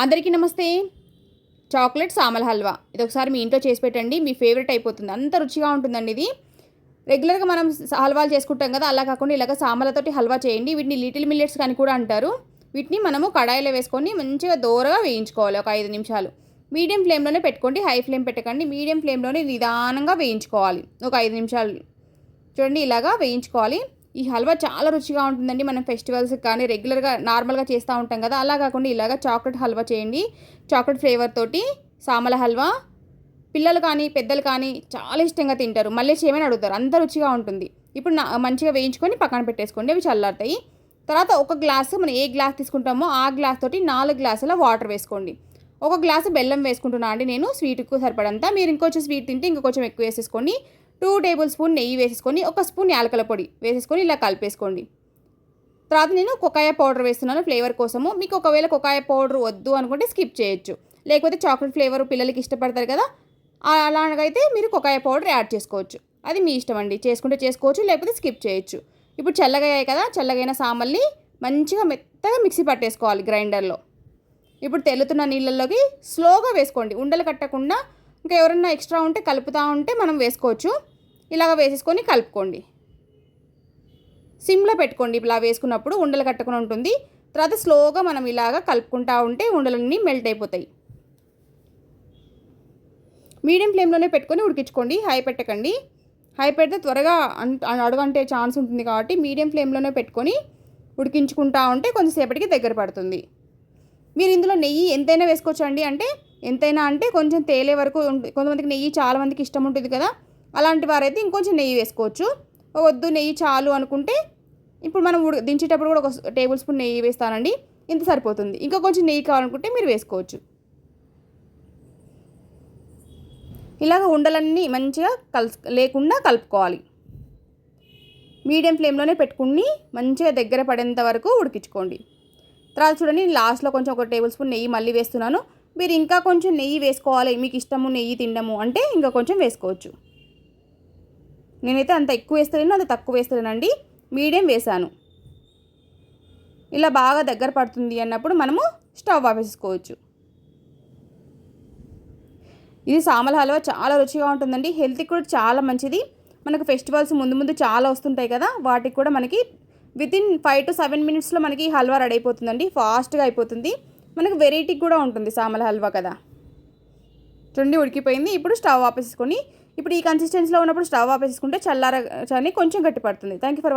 అందరికీ నమస్తే. చాక్లెట్ సామల హల్వా. ఇది ఒకసారి మీ ఇంట్లో చేసి పెట్టండి మీ ఫేవరెట్ అయిపోతుంది. అంత రుచిగా ఉంటుందండి ఇది. రెగ్యులర్గా మనం హల్వాలు చేసుకుంటాం కదా అలా కాకుండా ఇలాగ సామలతోటి హల్వా చేయండి. వీటిని లిటిల్ మిల్లెట్స్ అని కూడా అంటారు. వీటిని మనము కడాయిలో వేసుకొని మంచిగా దోరగా వేయించుకోవాలి ఒక ఐదు నిమిషాలు. మీడియం ఫ్లేమ్లోనే పెట్టుకోండి హై ఫ్లేమ్ పెట్టకండి. మీడియం ఫ్లేమ్లోనే నిదానంగా వేయించుకోవాలి ఒక ఐదు నిమిషాలు. చూడండి ఇలాగా వేయించుకోవాలి. ఈ హల్వా చాలా రుచిగా ఉంటుందండి. మనం ఫెస్టివల్స్ కానీ రెగ్యులర్గా నార్మల్గా చేస్తూ ఉంటాం కదా. అలా కాకుండా ఇలాగా చాక్లెట్ హల్వా చేయండి. చాక్లెట్ ఫ్లేవర్ తోటి సామల హల్వా. పిల్లలు కానీ పెద్దలు కానీ చాలా ఇష్టంగా తింటారు. మళ్ళీ చేయమని అడుగుతారు. అంత రుచిగా ఉంటుంది. ఇప్పుడు నా మంచిగా వేయించుకొని పక్కన పెట్టేసుకోండి. అవి చల్లారుతాయి. తర్వాత ఒక గ్లాసు మనం ఏ గ్లాస్ తీసుకుంటామో ఆ గ్లాస్ తోటి నాలుగు గ్లాసుల వాటర్ వేసుకోండి. ఒక గ్లాసు బెల్లం వేసుకుంటున్నా అండి నేను. స్వీట్కు సరిపడంతా. మీరు ఇంకొంచెం స్వీట్ తింటే ఇంకొంచెం ఎక్కువ వేసేసుకోండి. టూ టేబుల్ స్పూన్ నెయ్యి వేసేసుకొని ఒక స్పూన్ యాలకల పొడి వేసేసుకొని ఇలా కలిపేసుకోండి. తర్వాత నేను కొకాయ పౌడర్ వేస్తున్నాను ఫ్లేవర్ కోసము. మీకు ఒకవేళ కొకాయ పౌడర్ వద్దు అనుకుంటే స్కిప్ చేయొచ్చు. లేకపోతే చాక్లెట్ ఫ్లేవర్ పిల్లలకి ఇష్టపడతారు కదా అలాగైతే మీరు కొకాయ పౌడర్ యాడ్ చేసుకోవచ్చు. అది మీ ఇష్టం అండి. చేసుకుంటే చేసుకోవచ్చు లేకపోతే స్కిప్ చేయొచ్చు. ఇప్పుడు చల్లగయ్యాయి కదా చల్లగైన సామల్ని మంచిగా మెత్తగా మిక్సీ పట్టేసుకోవాలి గ్రైండర్లో. ఇప్పుడు తెల్లుతున్న నీళ్ళల్లోకి స్లోగా వేసుకోండి. ఉండలు కట్టకుండా ఇంకా ఎవరన్నా ఎక్స్ట్రా ఉంటే కలుపుతూ ఉంటే మనం వేసుకోవచ్చు. ఇలాగ వేసేసుకొని కలుపుకోండి. సిమ్లో పెట్టుకోండి. ఇలా వేసుకున్నప్పుడు ఉండలు కట్టకుండా ఉంటుంది. తర్వాత స్లోగా మనం ఇలాగ కలుపుకుంటా ఉంటే ఉండలన్నీ మెల్ట్ అయిపోతాయి. మీడియం ఫ్లేమ్లోనే పెట్టుకొని ఉడికించుకోండి. హై పెట్టకండి. హై పెడితే త్వరగా అంట అడుగంటే ఛాన్స్ ఉంటుంది కాబట్టి మీడియం ఫ్లేమ్లోనే పెట్టుకొని ఉడికించుకుంటా ఉంటే కొంచెంసేపటికి దగ్గర పడుతుంది. మీరు ఇందులో నెయ్యి ఎంతైనా వేసుకోవచ్చు అండి అంటే ఎంతైనా అంటే కొంచెం తేలే వరకు కొంతమందికి నెయ్యి చాలామందికి ఇష్టం ఉంటుంది కదా. అలాంటి వారైతే ఇంకొంచెం నెయ్యి వేసుకోవచ్చు. వద్దు నెయ్యి చాలు అనుకుంటే ఇప్పుడు మనం ఉడి దించేటప్పుడు కూడా ఒక టేబుల్ స్పూన్ నెయ్యి వేస్తానండి. ఇంత సరిపోతుంది. ఇంకా కొంచెం నెయ్యి కావాలనుకుంటే మీరు వేసుకోవచ్చు. ఇలాగ ఉండలన్నీ మంచిగా కలుసు లేకుండా కలుపుకోవాలి. మీడియం ఫ్లేమ్లోనే పెట్టుకుని మంచిగా దగ్గర పడేంత వరకు ఉడికించుకోండి. తర్వాత చూడండి లాస్ట్లో కొంచెం ఒక టేబుల్ స్పూన్ నెయ్యి మళ్ళీ వేస్తున్నాను. మీరు ఇంకా కొంచెం నెయ్యి వేసుకోవాలి మీకు ఇష్టము నెయ్యి తినడము అంటే ఇంకా కొంచెం వేసుకోవచ్చు. నేనైతే అంత ఎక్కువ వేస్తలేను అంత తక్కువ వేస్తలేనండి. మీడియం వేసాను ఇలా బాగా దగ్గర పడుతుంది అన్నప్పుడు మనము స్టవ్ ఆపేసుకోవచ్చు. ఇది సామల హల్వా చాలా రుచిగా ఉంటుందండి. హెల్త్కి కూడా చాలా మంచిది. మనకు ఫెస్టివల్స్ ముందు ముందు చాలా వస్తుంటాయి కదా వాటికి కూడా మనకి వితిన్ ఫైవ్ టు సెవెన్ మినిట్స్లో మనకి హల్వా రెడీ అయిపోతుందండి. ఫాస్ట్గా అయిపోతుంది. మనకు వెరైటీ కూడా ఉంటుంది సామల హల్వా కదా. చూడండి ఉడికిపోయింది. ఇప్పుడు స్టవ్ ఆపేసుకొని ఇప్పుడు ఈ కన్సిస్టెన్సీలో ఉన్నప్పుడు స్టవ్ ఆపేసుకుంటే చల్లార చని కొంచెం గట్టి పడుతుంది థ్యాంక్ యూ ఫర్